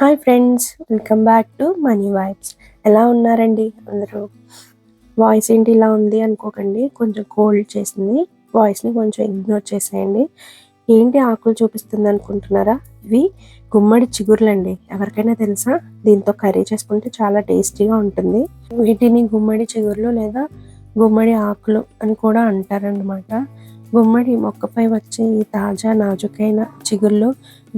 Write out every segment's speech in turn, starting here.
Hi friends welcome back to money vibes. ఎలా ఉన్నారండి అందరూ? వాయిస్ ఏంటి ఇలా ఉంది అనుకోకండి కొంచెం కోల్డ్ చేసింది. వాయిస్ని కొంచెం ఇగ్నోర్ చేసేయండి. ఏంటి ఆకులు చూపిస్తుంది అనుకుంటున్నారా? ఇవి గుమ్మడి చిగురులండి. ఎవరికైనా తెలుసా? దీంతో కర్రీ చేసుకుంటే చాలా టేస్టీగా ఉంటుంది. వీటిని గుమ్మడి చిగుర్లు లేదా గుమ్మడి ఆకులు అని కూడా అంటారనమాట గుమ్మడి మొక్కపై వచ్చే ఈ తాజా నాజుకైన చిగుళ్ళు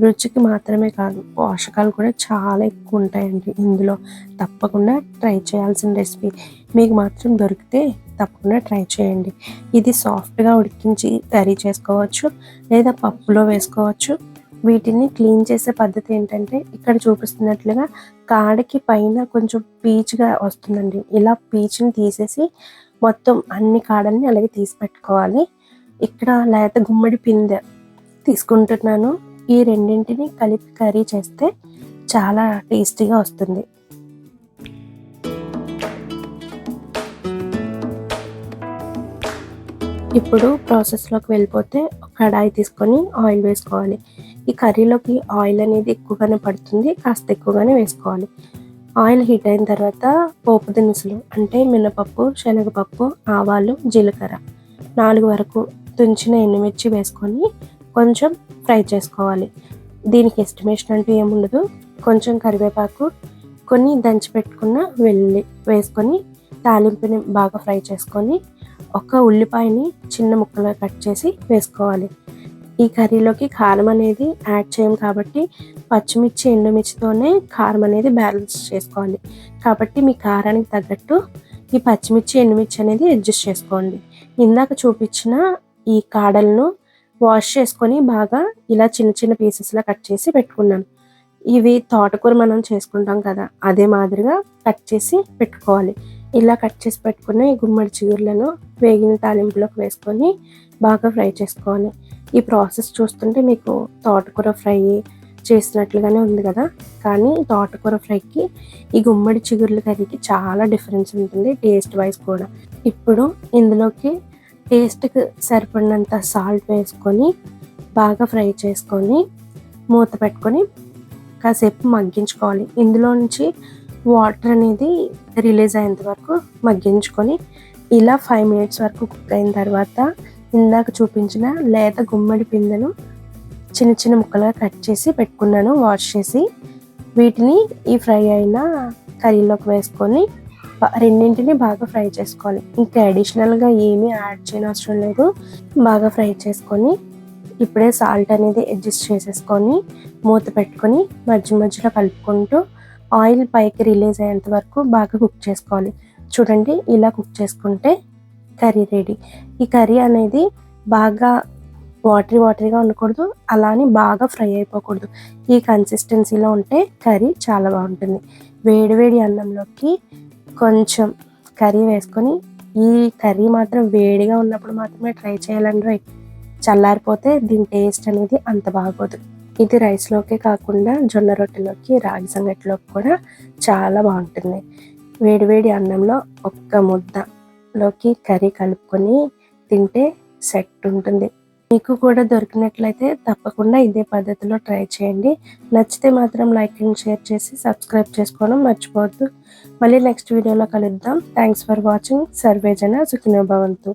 రుచికి మాత్రమే కాదు పోషకాలు కూడా చాలా ఎక్కువ ఉంటాయండి ఇందులో. తప్పకుండా ట్రై చేయాల్సిన రెసిపీ మీకు మాత్రం దొరికితే తప్పకుండా ట్రై చేయండి. ఇది సాఫ్ట్గా ఉడికించి కర్రీ చేసుకోవచ్చు లేదా పప్పులో వేసుకోవచ్చు. వీటిని క్లీన్ చేసే పద్ధతి ఏంటంటే ఇక్కడ చూపిస్తున్నట్లుగా కాడకి పైన కొంచెం పీచ్గా వస్తుందండి. ఇలా పీచుని తీసేసి మొత్తం అన్ని కాడల్ని అలాగే తీసి పెట్టుకోవాలి. ఇక్కడ లేత గుమ్మడి పిందె తీసుకుంటున్నాను. ఈ రెండింటిని కలిపి కర్రీ చేస్తే చాలా టేస్టీగా వస్తుంది. ఇప్పుడు ప్రాసెస్లోకి వెళ్ళిపోతే కడాయి తీసుకొని ఆయిల్ వేసుకోవాలి. ఈ కర్రీలోకి ఆయిల్ అనేది ఎక్కువగానే పడుతుంది. కాస్త ఎక్కువగానే వేసుకోవాలి. ఆయిల్ హీట్ అయిన తర్వాత పోపు దినుసులు అంటే మినపప్పు శనగపప్పు ఆవాలు జీలకర్ర నాలుగు వరకు తుంచిన ఎండుమిర్చి వేసుకొని కొంచెం ఫ్రై చేసుకోవాలి. దీనికి ఎస్టిమేషన్ అంటూ ఏముండదు కొంచెం కరివేపాకు కొన్ని దంచి పెట్టుకున్న వెల్లుల్లి వేసుకొని తాలింపుని బాగా ఫ్రై చేసుకొని ఒక ఉల్లిపాయని చిన్న ముక్కలుగా కట్ చేసి వేసుకోవాలి. ఈ కర్రీలోకి కారం అనేది యాడ్ చేయం కాబట్టి పచ్చిమిర్చి ఎండుమిర్చితోనే కారం అనేది బ్యాలెన్స్ చేసుకోవాలి. కాబట్టి మీ కారానికి తగ్గట్టు ఈ పచ్చిమిర్చి ఎండుమిర్చి అనేది అడ్జస్ట్ చేసుకోండి. ఇందాక చూపించిన ఈ కాడలను వాష్ చేసుకొని బాగా ఇలా చిన్న చిన్న పీసెస్లా కట్ చేసి పెట్టుకున్నాను. ఇవి తోటకూర మనం చేసుకుంటాం కదా అదే మాదిరిగా కట్ చేసి పెట్టుకోవాలి. ఇలా కట్ చేసి పెట్టుకున్న ఈ గుమ్మడి చిగుర్లను వేగిన తాలింపులోకి వేసుకొని బాగా ఫ్రై చేసుకోవాలి. ఈ ప్రాసెస్ చూస్తుంటే మీకు తోటకూర ఫ్రై చేసినట్లుగానే ఉంది కదా కానీ తోటకూర ఫ్రైకి ఈ గుమ్మడి చిగుర్ల కర్రీకి చాలా డిఫరెన్స్ ఉంటుంది టేస్ట్ వైజ్ కూడా. ఇప్పుడు ఇందులోకి టేస్ట్కి సరిపడినంత సాల్ట్ వేసుకొని బాగా ఫ్రై చేసుకొని మూత పెట్టుకొని కాసేపు మగ్గించుకోవాలి. ఇందులో నుంచి వాటర్ అనేది రిలీజ్ అయ్యేంత వరకు మగ్గించుకొని ఇలా ఫైవ్ మినిట్స్ వరకు కుక్ అయిన తర్వాత ఇందాక చూపించిన లేత గుమ్మడి పిందెను చిన్న చిన్న ముక్కలుగా కట్ చేసి పెట్టుకున్నాను వాష్ చేసి. వీటిని ఈ ఫ్రై అయిన కర్రీలోకి వేసుకొని రెండింటిని బాగా ఫ్రై చేసుకోవాలి. ఇంకా అడిషనల్గా ఏమీ యాడ్ చేయనవసరం లేదు. బాగా ఫ్రై చేసుకొని ఇప్పుడే సాల్ట్ అనేది అడ్జస్ట్ చేసేసుకొని మూత పెట్టుకొని మధ్య మధ్యలో కలుపుకుంటూ ఆయిల్ పైకి రిలీజ్ అయ్యేంత వరకు బాగా కుక్ చేసుకోవాలి. చూడండి ఇలా కుక్ చేసుకుంటే కర్రీ రెడీ. ఈ కర్రీ అనేది బాగా వాటరీ వాటరీగా ఉండకూడదు అలానే బాగా ఫ్రై అయిపోకూడదు. ఈ కన్సిస్టెన్సీలో ఉంటే కర్రీ చాలా బాగుంటుంది. వేడివేడి అన్నంలోకి కొంచెం కర్రీ వేసుకొని ఈ కర్రీ మాత్రం వేడిగా ఉన్నప్పుడు మాత్రమే ట్రై చేయాలండి చల్లారిపోతే దీని టేస్ట్ అనేది అంత బాగోదు. ఇది రైస్లోకే కాకుండా జొన్న రొట్టెలోకి రాగి సంగటిలోకి కూడా చాలా బాగుంటుంది. వేడివేడి అన్నంలో ఒక్క ముద్దలోకి కర్రీ కలుపుకొని తింటే సెట్ ఉంటుంది. మీకు కూడా దొరికినట్లయితే తప్పకుండా ఇదే పద్ధతిలో ట్రై చేయండి. నచ్చితే మాత్రం లైక్ అండ్ షేర్ చేసి సబ్స్క్రైబ్ చేసుకోవడం మర్చిపోవద్దు. మళ్ళీ నెక్స్ట్ వీడియోలో కలుద్దాం. Thanks for watching. సర్వేజన సుఖినోభవంతు